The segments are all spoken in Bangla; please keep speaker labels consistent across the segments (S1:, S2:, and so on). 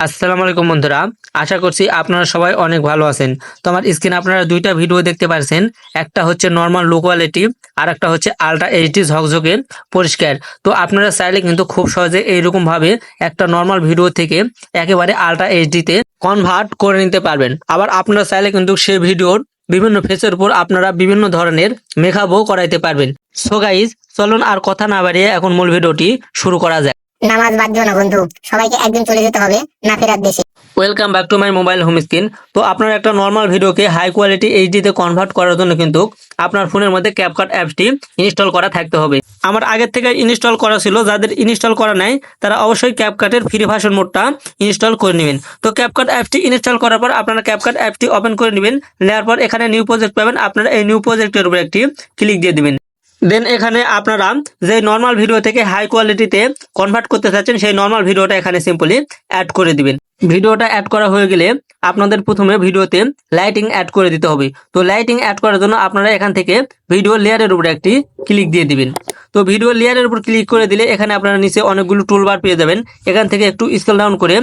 S1: আসসালামু আলাইকুম বন্ধুরা, আশা করছি আপনারা সবাই অনেক ভালো আছেন। তো আমার স্ক্রিনে আপনারা দুইটা ভিডিও দেখতে পাচ্ছেন একটা হচ্ছে নর্মাল লো কোয়ালিটি আর একটা হচ্ছে আলট্রা এইচডি ঝকঝকে পরিষ্কার। তো আপনারা চাইলে কিন্তু খুব সহজে এইরকম ভাবে একটা নর্মাল ভিডিও থেকে একেবারে আলট্রা এইচডিতে কনভার্ট করে নিতে পারবেন। আবার আপনারা চাইলে কিন্তু সেই ভিডিওর বিভিন্ন ফেসের উপর আপনারা বিভিন্ন ধরনের মেকআপও করাইতে পারবেন। সো গাইজ চলুন আর কথা না বাড়িয়ে এখন মূল ভিডিওটি শুরু করা যায়
S2: নামাজ বাদ দিও না বন্ধু। সবাইকে একদিন চলে যেতে হবে, না ফেরার দেশে।
S1: Welcome back to my mobile home screen তো আপনার একটা নর্মাল ভিডিওকে হাই কোয়ালিটি এইচডিতে কনভার্ট করার জন্য কিন্তু আপনার ফোনের মধ্যে ক্যাপকাট অ্যাপসটি ইনস্টল করা থাকতে হবে। আমার আগের থেকে ইনস্টল করা ছিল, যাদের ইনস্টল করা নাই, তারা অবশ্যই ক্যাপকাটের ফ্রি ভার্সন মোডটা ইনস্টল করে নেবেন। তো ক্যাপকাট অ্যাপসটি ইনস্টল করার পর আপনারা ক্যাপকাট অ্যাপটি ওপেন করে নেবেন, নেওয়ার পর এখানে নিউ প্রজেক্ট পাবেন, আপনারা এই নিউ প্রজেক্টের উপর একটি ক্লিক দিয়ে দিবেন। দেন এখানে আপনারা যে নর্মাল ভিডিও থেকে হাই কোয়ালিটিতে কনভার্ট করতে চাচ্ছেন, সেই নর্মাল ভিডিওটা এখানে সিম্পলি অ্যাড করে দিবেন। ভিডিওটা অ্যাড করা হয়ে গেলে আপনাদের প্রথমে ভিডিওতে লাইটিং অ্যাড করে দিতে হবে। তো লাইটিং অ্যাড করার জন্য আপনারা এখান থেকে ভিডিও লেয়ারের উপর একটি ক্লিক দিয়ে দিবেন। তো ভিডিও লেয়ারের উপর ক্লিক করে দিলে এখানে আপনারা নিচে অনেকগুলো টুলবার পেয়ে যাবেন। এখান থেকে একটু স্কেল ডাউন করে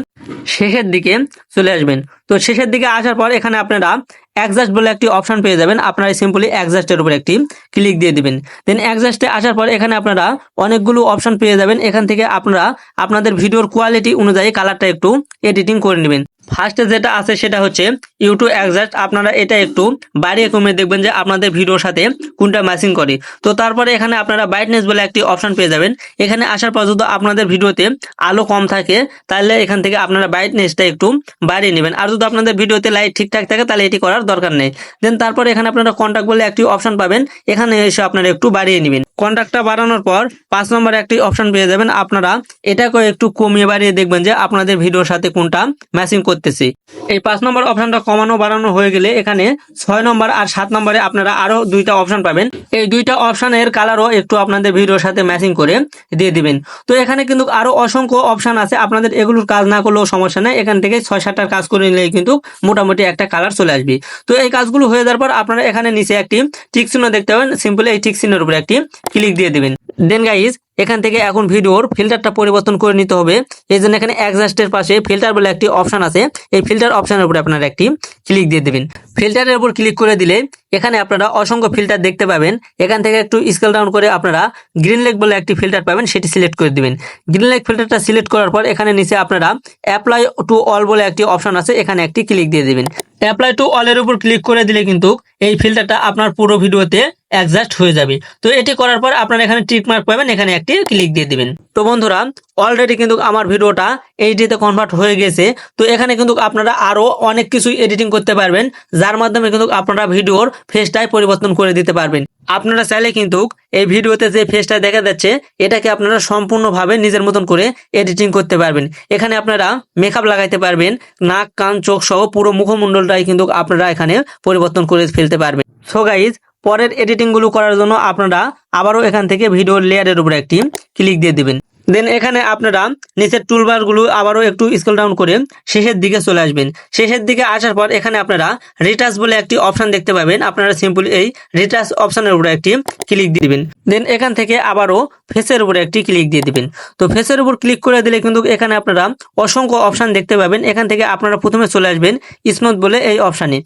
S1: শেষের দিকে চলে আসবেন। তো শেষের দিকে আসার পর এখানে আপনারা অ্যাডজাস্ট বলে একটি অপশন পেয়ে যাবেন। আপনারা সিম্পলি অ্যাডজাস্টের উপর একটি ক্লিক দিয়ে দিবেন। দেন অ্যাডজাস্টে আসার পর এখানে আপনারা অনেকগুলো অপশন পেয়ে যাবেন। এখান থেকে আপনারা আপনাদের ভিডিওর কোয়ালিটি অনুযায়ী কালারটা একটু এডিটিং করে নেবেন। ফার্স্টে যেটা আছে সেটা হচ্ছে ইউটিউব অ্যাডজাস্ট আপনারা এটা একটু বাড়িয়ে কমিয়ে দেখবেন যে আপনাদের ভিডিওর সাথে কোনটা ম্যাচিং করে। তো তারপরে এখানে আপনারা ব্রাইটনেস বলে একটি অপশন পেয়ে যাবেন। এখানে আসার পর যদি আপনাদের ভিডিওতে আলো কম থাকে, তাহলে এখান থেকে আপনারা ব্রাইটনেসটা একটু বাড়িয়ে নেবেন। আর যদি আপনাদের ভিডিওতে লাইট ঠিকঠাক থাকে, তাহলে এটি করার দরকার নেই। দেন তারপরে এখানে আপনারা কন্ট্যাক্ট বলে একটি অপশন পাবেন। এখানে এসে আপনারা একটু বাড়িয়ে নেবেন। কন্ট্যাক্টটা বাড়ানোর পর পাঁচ নম্বরে একটি অপশন পেয়ে যাবেন আপনারা। এটাকে একটু কমিয়ে বাড়িয়ে দেখবেন যে আপনাদের ভিডিওর সাথে কোনটা ম্যাচিং করতেছে। এই পাঁচ নম্বর অপশনটা কমানো বাড়ানো হয়ে গেলে এখানে ছয় নম্বর আর সাত নম্বরে আপনারা আরও দুইটা অপশন পাবেন। এই দুইটা অপশনের কালারও একটু আপনাদের ভিডিওর সাথে ম্যাচিং করে দিয়ে দিবেন। তো এখানে কিন্তু আরও অসংখ্য অপশন আছে। আপনাদের এগুলোর কাজ না করলেও সমস্যা নেই। এখান থেকে ছয় সাতটার কাজ করে নিলেই কিন্তু মোটামুটি একটা কালার চলে আসবে। তো এই কাজগুলো হয়ে যাওয়ার পর আপনারা এখানে নিচে একটি টিক চিহ্ন দেখতে পাবেন। সিম্পলি এই টিক চিহ্নের উপরে একটি ক্লিক দিয়ে দিবেন। দেন গাইজ এখান থেকে এখন ভিডিওর ফিল্টারটা পরিবর্তন করে নিতে হবে। এই জন্য এখানে অ্যাডজাস্টের পাশে ফিল্টার বলে একটি অপশন আছে। এই ফিল্টার অপশনের উপরে আপনারা একটি ক্লিক দিয়ে দেবেন। ফিল্টারের উপর ক্লিক করে দিলে এখানে আপনারা অসংখ্য ফিল্টার দেখতে পাবেন। এখান থেকে একটু স্কেল ডাউন করে আপনারা গ্রিন লেক বলে একটি ফিল্টার পাবেন, সেটি সিলেক্ট করে দিবেন। গ্রিন লেক ফিল্টারটা সিলেক্ট করার পর এখানে নিচে আপনারা অ্যাপ্লাই টু অল বলে একটি অপশন আছে, এখানে একটি ক্লিক দিয়ে দিবেন। অ্যাপ্লাই টু অলের উপর ক্লিক করে দিলে কিন্তু এই ফিল্টারটা আপনার পুরো ভিডিওতে অ্যাডজাস্ট হয়ে যাবে। তো এটি করার পর আপনারা এখানে টিক মার্ক পাবেন, এখানে একটি ক্লিক দিয়ে দিবেন। তো বন্ধুরা অলরেডি কিন্তু আমার ভিডিওটা এইচডিতে কনভার্ট হয়ে গেছে। তো এখানে কিন্তু আপনারা আরও অনেক কিছু এডিটিং করতে পারবেন, যার মাধ্যমে কিন্তু আপনারা ভিডিওর ফেসটাই পরিবর্তন করে দিতে পারবেন। আপনারা চাইলে কিন্তু এই ভিডিওতে যে ফেসটা দেখা যাচ্ছে, এটাকে আপনারা সম্পূর্ণভাবে নিজের মতন করে এডিটিং করতে পারবেন। এখানে আপনারা মেকআপ লাগাইতে পারবেন, নাক, কান, চোখ সহ পুরো মুখমণ্ডলটাই কিন্তু আপনারা এখানে পরিবর্তন করে ফেলতে পারবেন। সো গাইজ পরের এডিটিংগুলো করার জন্য আপনারা আবারও এখান থেকে ভিডিও লেয়ারের উপর একটি ক্লিক দিয়ে দিবেন। দেন এখানে আপনারা নিচের টুলবারগুলো আবারও একটু স্কেল ডাউন করে শেষের দিকে চলে আসবেন। শেষের দিকে আসার পর এখানে আপনারা রিটাচ বলে একটি অপশন দেখতে পাবেন। আপনারা সিম্পল এই রিটাচ অপশনের উপরে একটি ক্লিক দিয়ে দিবেন। দেন এখান থেকে আবারও ফেসের উপরে একটি ক্লিক দিয়ে দিবেন। তো ফেসের উপর ক্লিক করে দিলে কিন্তু এখানে আপনারা অসংখ্য অপশন দেখতে পাবেন। এখান থেকে আপনারা প্রথমে চলে আসবেন স্মুথ বলে এই অপশানে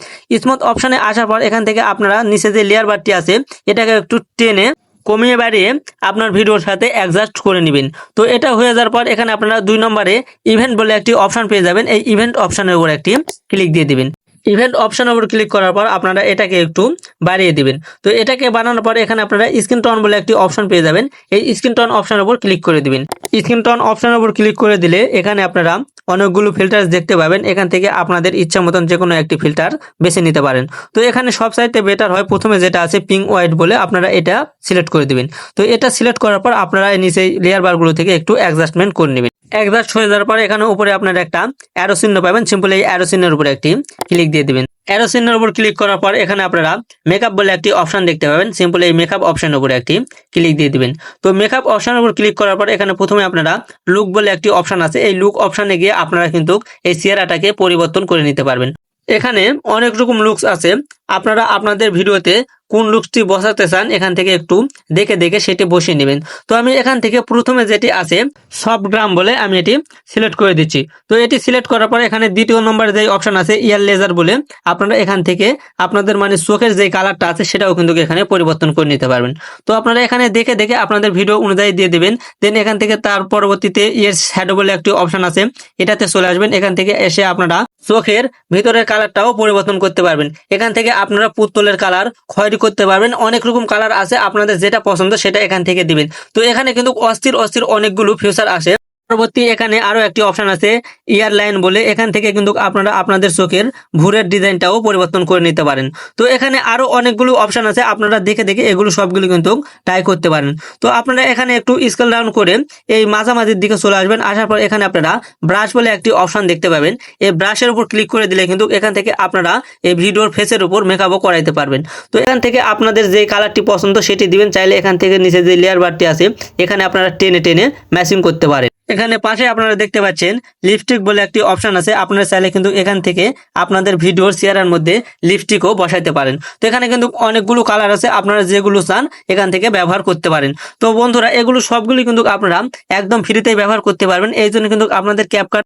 S1: স্মুথ অপশানে আসার পর এখান থেকে আপনারা নিচে যে লেয়ার বারটি আছে, এটাকে একটু টেনে কমিয়ে বাড়িয়ে আপনার ভিডিওর সাথে অ্যাডজাস্ট করে নেবেন। তো এটা হয়ে যাওয়ার পর এখানে আপনারা দুই নম্বরে ইভেন্ট বলে একটি অপশান পেয়ে যাবেন। এই ইভেন্ট অপশানের উপর একটি ক্লিক দিয়ে দিবেন। ইভেন্ট অপশনের উপর ক্লিক করার পর আপনারা এটাকে একটু বাড়িয়ে দিবেন। তো এটাকে বানানোর পর এখানে আপনারা স্ক্রিন টন বলে একটি অপশন পেয়ে যাবেন। এই স্ক্রিন টন অপশনের উপর ক্লিক করে দিবেন। স্ক্রিন টন অপশনের উপর ক্লিক করে দিলে এখানে আপনারা অনেকগুলো ফিল্টার দেখতে পাবেন। এখান থেকে আপনাদের ইচ্ছা মতন যে কোনো একটি ফিল্টার বেছে নিতে পারেন। তো এখানে সব সাইডে বেটার হয় প্রথমে যেটা আছে পিঙ্ক হোয়াইট বলে আপনারা এটা সিলেক্ট করে দিবেন। তো এটা সিলেক্ট করার পর আপনারা নিচে লেয়ার বারগুলো থেকে একটু অ্যাডজাস্টমেন্ট করে নেবেন। অ্যাডজাস্ট হয়ে যাওয়ার পরে এখানে উপরে আপনার একটা অ্যারো চিহ্ন পাবেন। সিম্পল এই অ্যারো চিহ্নের উপরে একটি ক্লিক দিয়ে দিবেন। অ্যারো চিহ্নের উপর ক্লিক করার পর এখানে আপনারা মেকআপ বলে একটি অপশন দেখতে পাবেন। সিম্পল এই মেকআপ অপশনের উপরে একটি ক্লিক দিয়ে দিবেন। তো মেকআপ অপশনের উপর ক্লিক করার পর এখানে প্রথমে আপনারা লুক বলে একটি অপশন আছে। এই লুক অপশনে গিয়ে আপনারা কিন্তু এই চেহারাটাকে পরিবর্তন করে নিতে পারবেন। এখানে অনেক রকম লুকস আছে। আপনারা আপনাদের ভিডিওতে কোন লুকসটি বসাতে চান, এখান থেকে একটু দেখে দেখে সেটি বসিয়ে নেবেন। তো আমি এখান থেকে প্রথমে যেটি আছে সফট গ্রাম বলে আমি এটি সিলেক্ট করে দিচ্ছি। তো এটি সিলেক্ট করার পর এখানে দ্বিতীয় নম্বরে যে অপশন আছে ইয়ার লেজার বলে, আপনারা এখান থেকে আপনাদের মানে চোখের যে কালারটা আছে, সেটাও কিন্তু এখানে পরিবর্তন করে নিতে পারবেন। তো আপনারা এখানে দেখে দেখে আপনাদের ভিডিও অনুযায়ী দিয়ে দিবেন। দেন এখান থেকে তার পরবর্তীতে ইয়ের শ্যাডো বলে একটি অপশন আছে, এটাতে চলে আসবেন। এখান থেকে এসে আপনারা চোখের ভিতরের কালারটাও পরিবর্তন করতে পারবেন। এখান থেকে আপনারা পুতুলের কালার খয়েরি করতে পারবেন। অনেক রকম কালার আছে, আপনাদের যেটা পছন্দ সেটা এখান থেকে দিবেন। তো এখানে কিন্তু অস্থির অস্থির অনেকগুলো ফিউচার আসে। পরবর্তী এখানে আরও একটি অপশন আছে ইয়ার লাইন বলে। এখান থেকে কিন্তু আপনারা আপনাদের চোখের ভুরের ডিজাইনটাও পরিবর্তন করে নিতে পারেন। তো এখানে আরও অনেকগুলো অপশন আছে, আপনারা দেখে দেখে এগুলো সবগুলো কিন্তু ট্রাই করতে পারেন। তো আপনারা এখানে একটু স্কেল ডাউন করে এই মাঝামাঝির দিকে চলে আসবেন। আসার পর এখানে আপনারা ব্রাশ বলে একটি অপশন দেখতে পাবেন। এই ব্রাশের উপর ক্লিক করে দিলে কিন্তু এখান থেকে আপনারা এই ভিডিওর ফেসের উপর মেকআপও করাইতে পারবেন। তো এখান থেকে আপনাদের যে কালারটি পছন্দ সেটি দিবেন। চাইলে এখান থেকে নিচে যে লেয়ার বারটি আছে, এখানে আপনারা টেনে টেনে ম্যাচিং করতে পারেন। এখানে পাশে আপনারা দেখতে পাচ্ছেন লিপস্টিক বলে একটি অপশন আছে। আপনারা চাইলে কিন্তু এখান থেকে আপনাদের ভিডিওর চেয়ারের মধ্যে লিপস্টিকও বসাইতে পারেন। তো এখানে কিন্তু অনেকগুলো কালার আছে, আপনারা যেগুলো চান এখান থেকে ব্যবহার করতে পারেন। তো বন্ধুরা, এগুলো সবগুলি কিন্তু আপনারা একদম ফ্রিতেই ব্যবহার করতে পারবেন। এই জন্য কিন্তু আপনাদের ক্যাপকাট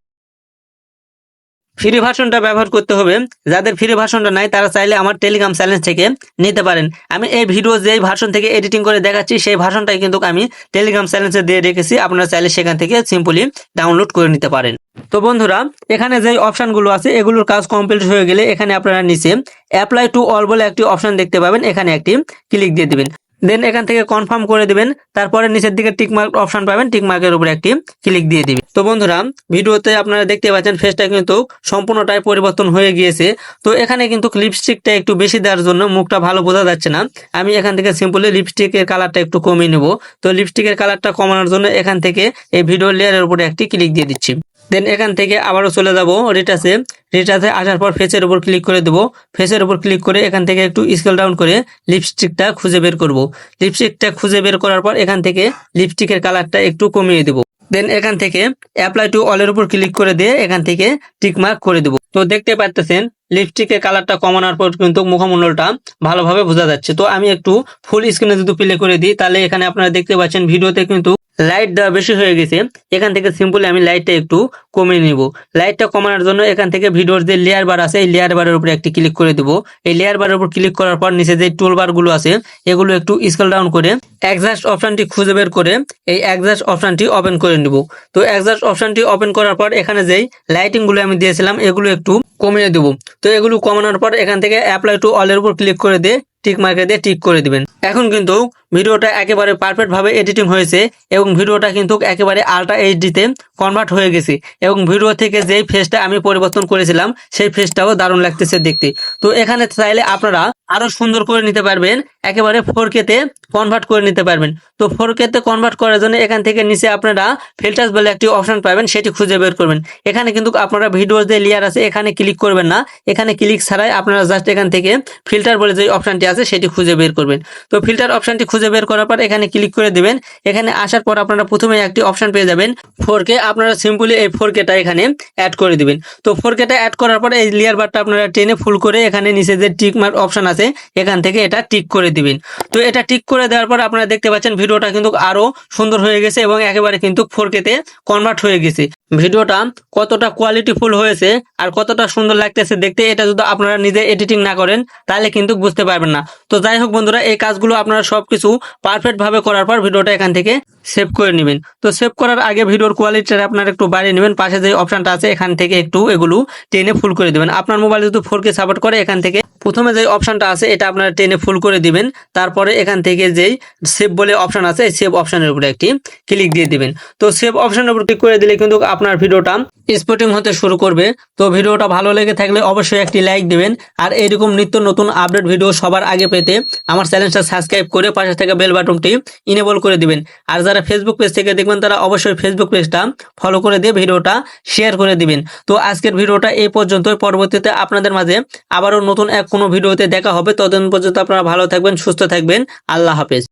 S1: ফ্রি ভার্সনটা ব্যবহার করতে হবে। যাদের ফ্রি ভার্সনটা নাই, তারা চাইলে আমার টেলিগ্রাম চ্যানেল থেকে নিতে পারেন। আমি এই ভিডিও যেই ভার্সন থেকে এডিটিং করে দেখাচ্ছি, সেই ভার্সনটাই কিন্তু আমি টেলিগ্রাম চ্যানেলে দিয়ে রেখেছি। আপনারা চাইলে সেখান থেকে সিম্পলি ডাউনলোড করে নিতে পারেন। তো বন্ধুরা, এখানে যে অপশনগুলো আছে, এগুলোর কাজ কমপ্লিট হয়ে গেলে এখানে আপনারা নিচে অ্যাপ্লাই টু অল বলে একটি অপশন দেখতে পাবেন। এখানে একটি ক্লিক দিয়ে দিবেন। দেন এখান থেকে কনফার্ম করে দিবেন, তারপরে নিচের দিকে টিকমার্ক অপশন পাবেন টিক মার্কের উপরে একটি ক্লিক দিয়ে দিবেন। তো বন্ধুরা, ভিডিওতে আপনারা দেখতে পাচ্ছেন ফেসটা কিন্তু সম্পূর্ণটাই পরিবর্তন হয়ে গিয়েছে। তো এখানে কিন্তু লিপস্টিকটা একটু বেশি দেওয়ার জন্য মুখটা ভালো বোঝা যাচ্ছে না। আমি এখান থেকে সিম্পলি লিপস্টিকের কালারটা একটু কমিয়ে নেব। তো লিপস্টিকের কালারটা কমানোর জন্য এখান থেকে এই ভিডিও লেয়ারের উপরে একটি ক্লিক দিয়ে দিচ্ছি। দেন এখান থেকে আবারও চলে যাব রিটাসে রিটাসে আসার পর ফেসের উপর ক্লিক করে দেবো। ফেসের উপর ক্লিক করে এখান থেকে একটু স্কেল ডাউন করে লিপস্টিকটা খুঁজে বের করব। লিপস্টিকটা খুঁজে বের করার পর এখান থেকে লিপস্টিকের কালারটা একটু কমিয়ে দেবো। দেন এখান থেকে অ্যাপ্লাই টু অলের উপর ক্লিক করে দিয়ে এখান থেকে টিকমার্ক করে দেবো। তো দেখতে পাচ্ছেন লিপস্টিকের কালারটা কমানোর পর কিন্তু মুখমণ্ডলটা ভালোভাবে বোঝা যাচ্ছে। তো আমি একটু ফুল স্ক্রিনে যদি প্লে করে দিই, তাহলে এখানে আপনারা দেখতে পাচ্ছেন ভিডিওতে কিন্তু লাইট দেওয়া বেশি হয়ে গেছে। এখান থেকে সিম্পলি আমি লাইটটা একটু কমিয়ে নিব। লাইটটা কমানোর জন্য এখান থেকে ভিডিওর যে লেয়ার বার আছে, এই লেয়ার বারের উপরে একটি ক্লিক করে দেবো। এই লেয়ার বারের উপর ক্লিক করার পর নিচে যে টুল বারগুলো আছে, এগুলো একটু স্কেল ডাউন করে এক্সাস্ট অপশনটি খুঁজে বের করে এই এক্সাস্ট অপশনটি ওপেন করে নিব। তো এক্সাস্ট অপশনটি ওপেন করার পর এখানে যেই লাইটিংগুলো আমি দিয়েছিলাম, এগুলো একটু কমিয়ে দেবো। তো এগুলো কমানোর পর এখান থেকে অ্যাপ্লাই টু অলের উপর ক্লিক করে দিয়ে টিক মার্কে দিয়ে টিক করে দিবেন। এখন কিন্তু ভিডিওটা একেবারে পারফেক্ট ভাবে এডিটিং হয়েছে এবং ভিডিওটা কিন্তু একেবারে আলট্রা এইচডিতে কনভার্ট হয়ে গেছে এবং ভিডিও থেকে যেই ফেসটা আমি পরিবর্তন করেছিলাম, সেই ফেসটাও দারুণ লাগতেছে দেখতে। তো এখানে চাইলে আপনারা আরও সুন্দর করে নিতে পারবেন, একেবারে ফোর তে কনভার্ট করে নিতে পারবেন। তো ফোর তে কনভার্ট করার জন্য এখান থেকে নিচে আপনারা ফিল্টার্স বলে একটি অপশন পাবেন, সেটি খুঁজে বের করবেন। এখানে কিন্তু আপনারা ভিডিওর যে লেয়ার আছে, এখানে ক্লিক করবেন না। এখানে ক্লিক ছাড়াই আপনারা জাস্ট এখান থেকে ফিল্টার বলে যে অপশনটি আছে, সেটি খুঁজে বের করবেন। তো ফিল্টার অপশনটি খুঁজে বের করার পর এখানে ক্লিক করে দিবেন। এখানে আসার পর আপনারা প্রথমে একটি অপশন পেয়ে যাবেন ফোর আপনারা সিম্পলি এই ফোর কেটা এখানে অ্যাড করে দিবেন। তো ফোর কেটা অ্যাড করার পর এই লেয়ার বারটা আপনারা টেনে ফুল করে এখানে নিচে যে টিক মার্ক অপশন আছে, এখান থেকে এটা টিক করে দিবেন। তো এটা টিক করে দেওয়ার পর আপনারা দেখতে পাচ্ছেন, ভিডিওটা কিন্তু আরও সুন্দর হয়ে গেছে এবং একেবারে কিন্তু ফোর কেতে কনভার্ট হয়ে গেছে। ভিডিওটা কতটা কোয়ালিটিফুল হয়েছে আর কতটা সুন্দর লাগতেছে দেখতে, এটা যদি আপনারা নিজে এডিটিং না করেন, তাহলে কিন্তু বুঝতে পারবেন না। তো যাই হোক বন্ধুরা, এই কাজগুলো আপনারা সবকিছু পারফেক্ট ভাবে করার পর ভিডিওটা এখান থেকে সেভ করে নেবেন। তো সেভ করার আগে ভিডিওর কোয়ালিটিটা আপনারা একটু বাড়িয়ে নেবেন। পাশে যে অপশনটা আছে, এখান থেকে একটু এগুলো টেনে ফুল করে দিবেন। আপনার মোবাইল যদি ফোর সাপোর্ট করে, এখান থেকে প্রথমে যে অপশানটা আছে, এটা আপনারা টেনে ফুল করে দিবেন। তারপরে এখান থেকে যেই সেভ বলে অপশান আছে সেভ অপশানের উপরে একটি ক্লিক দিয়ে দিবেন। তো সেভ অপশানের উপর ক্লিক করে দিলে কিন্তু আপনার ভিডিওটা স্পটিং হতে শুরু করবে। তো ভিডিওটা ভালো লেগে থাকলে অবশ্যই একটি লাইক দিবেন। আর এইরকম নিত্য নতুন আপডেট ভিডিও সবার আগে পেতে আমার চ্যানেলটা সাবস্ক্রাইব করে পাশে থাকা বেল বাটনটি ইনেবল করে দিবেন। আর যারা ফেসবুক পেজ থেকে দেখবেন, তারা অবশ্যই ফেসবুক পেজটা ফলো করে দিয়ে ভিডিওটা শেয়ার করে দিবেন। তো আজকের ভিডিওটা এই পর্যন্তই। পরবর্তীতে আপনাদের মাঝে আবারও নতুন এক কোনো ভিডিওতে দেখা হবে। ততদিন পর্যন্ত আপনারা ভালো থাকবেন, সুস্থ থাকবেন। আল্লাহ হাফেজ।